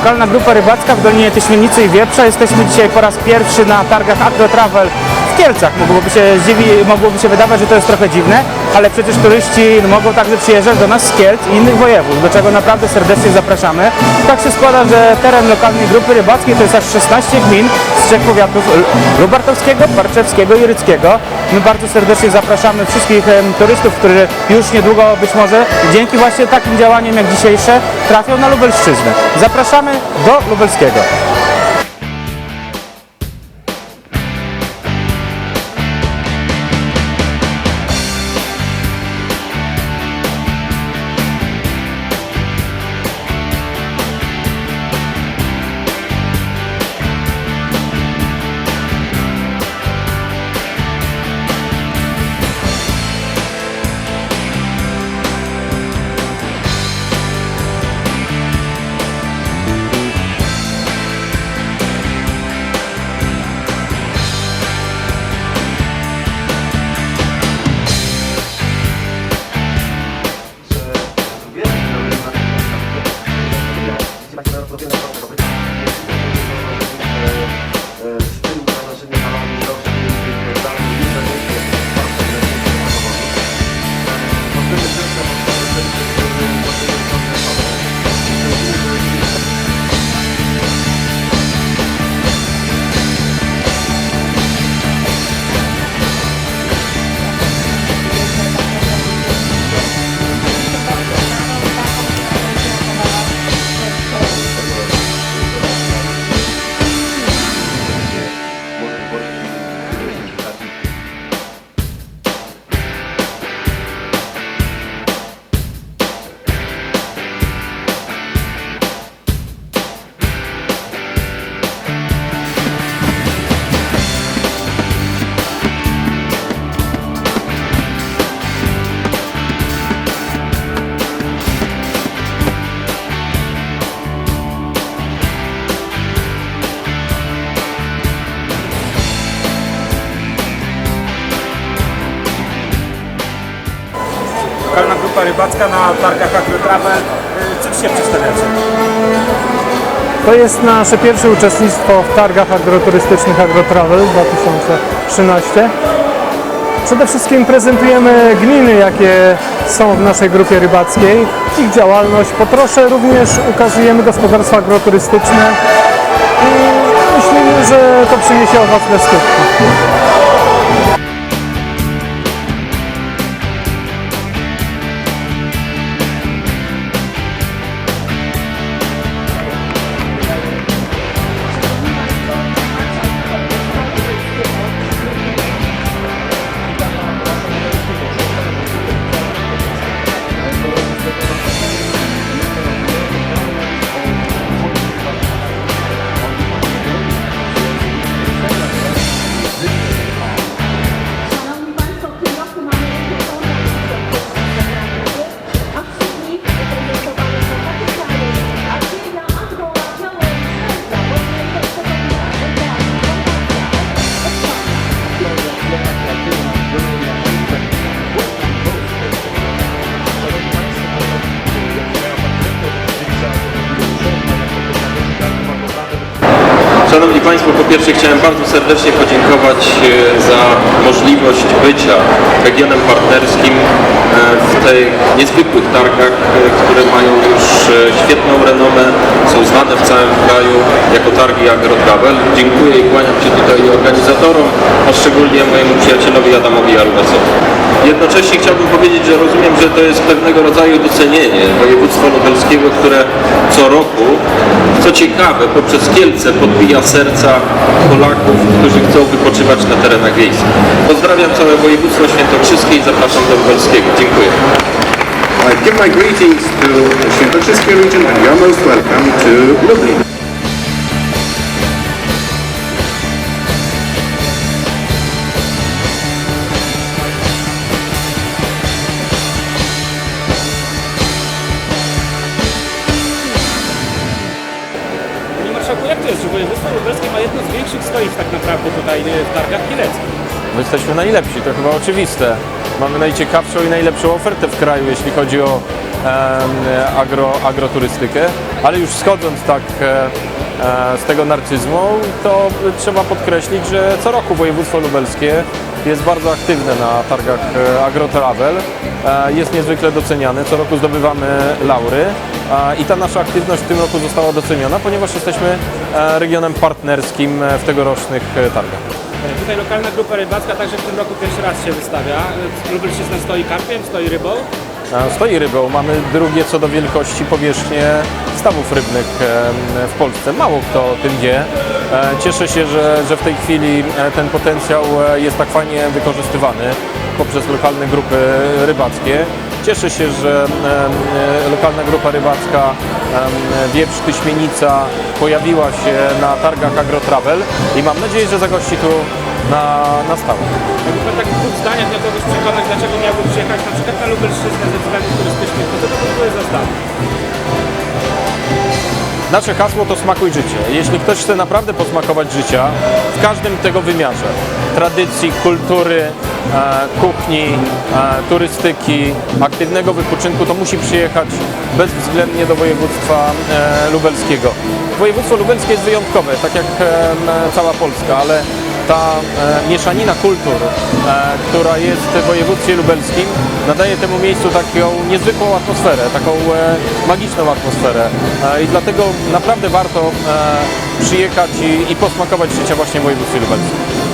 Lokalna grupa rybacka w Dolinie Tyśmienicy i Wieprza. Jesteśmy dzisiaj po raz pierwszy na targach Agro Travel w Kielcach. Mogłoby się, zdziwi, mogłoby się wydawać, że to jest trochę dziwne, ale przecież turyści mogą także przyjeżdżać do nas z Kielc i innych województw, do czego naprawdę serdecznie zapraszamy. Tak się składa, że teren lokalnej grupy rybackiej to jest aż 16 gmin z trzech powiatów Lubartowskiego, Barczewskiego i Ryckiego. My bardzo serdecznie zapraszamy wszystkich turystów, którzy już niedługo być może dzięki właśnie takim działaniom jak dzisiejsze trafią na Lubelszczyznę. Zapraszamy do Lubelskiego. Grupa rybacka na targach Agro Travel. Y, Co dzisiaj przedstawiacie? To jest nasze pierwsze uczestnictwo w targach agroturystycznych AgroTravel 2013. Przede wszystkim prezentujemy gminy, jakie są w naszej grupie rybackiej, ich działalność. Po trosze również ukazujemy gospodarstwa agroturystyczne i myślimy, że to przyniesie owocne skutki. Szanowni Państwo, po pierwsze chciałem bardzo serdecznie podziękować e, za możliwość bycia regionem partnerskim e, w tych niezwykłych targach, e, które mają już świetną renomę, są znane w całym kraju jako targi AgroTravel. Dziękuję i kłaniam się tutaj organizatorom, a szczególnie mojemu przyjacielowi Adamowi Arunasowi. Jednocześnie chciałbym powiedzieć, że rozumiem, że to jest pewnego rodzaju docenienie województwa lubelskiego, które co roku co ciekawe, poprzez Kielce podbija serca Polaków, którzy chcą wypoczywać na terenach wiejskich. Pozdrawiam całe województwo świętokrzyskie i zapraszam do Lubelskiego. Dziękuję. I give my greetings to Świętokrzyskie region and you're most welcome to Lublin. Jak to jest, że województwo lubelskie ma jedno z większych stoisk tak naprawdę tutaj y, w targach kieleckich? My jesteśmy najlepsi, to chyba oczywiste. Mamy najciekawszą i najlepszą ofertę w kraju, jeśli chodzi o agro, agroturystykę, ale już schodząc tak e, e, z tego narcyzmu, to trzeba podkreślić, że co roku województwo lubelskie jest bardzo aktywne na targach e, AgroTravel, e, jest niezwykle doceniane, co roku zdobywamy laury e, i ta nasza aktywność w tym roku została doceniona, ponieważ jesteśmy e, regionem partnerskim e, w tegorocznych e, targach. Tutaj lokalna grupa rybacka także w tym roku pierwszy raz się wystawia. Lubelszczyzna stoi karpiem, stoi rybą. Stoi rybą. Mamy drugie co do wielkości powierzchnię stawów rybnych w Polsce. Mało kto o tym wie. E, Cieszę się, że, że w tej chwili e, ten potencjał e, jest tak fajnie wykorzystywany poprzez lokalne grupy rybackie. Cieszę się, że lokalna grupa rybacka Wieprz Tyśmienica pojawiła się na targach AgroTravel i mam nadzieję, że zagości tu na, na stałe. Jakby pan tak w dwóch zdaniach miał kogoś przekonać, dlaczego miałby przyjechać na przykład na Lubelszczyznę ze względów turystycznych, to co to by były za zdanie? Nasze hasło to smakuj życie. Jeśli ktoś chce naprawdę posmakować życia w każdym tego wymiarze tradycji, kultury, e, kuchni, e, turystyki, aktywnego wypoczynku, to musi przyjechać bezwzględnie do województwa e, lubelskiego. Województwo lubelskie jest wyjątkowe, tak jak e, cała Polska, ale ta e, mieszanina kultur, e, która jest w województwie lubelskim, nadaje temu miejscu taką niezwykłą atmosferę, taką e, magiczną atmosferę. E, I dlatego naprawdę warto e, przyjechać i, i posmakować życia właśnie w województwie lubelskim.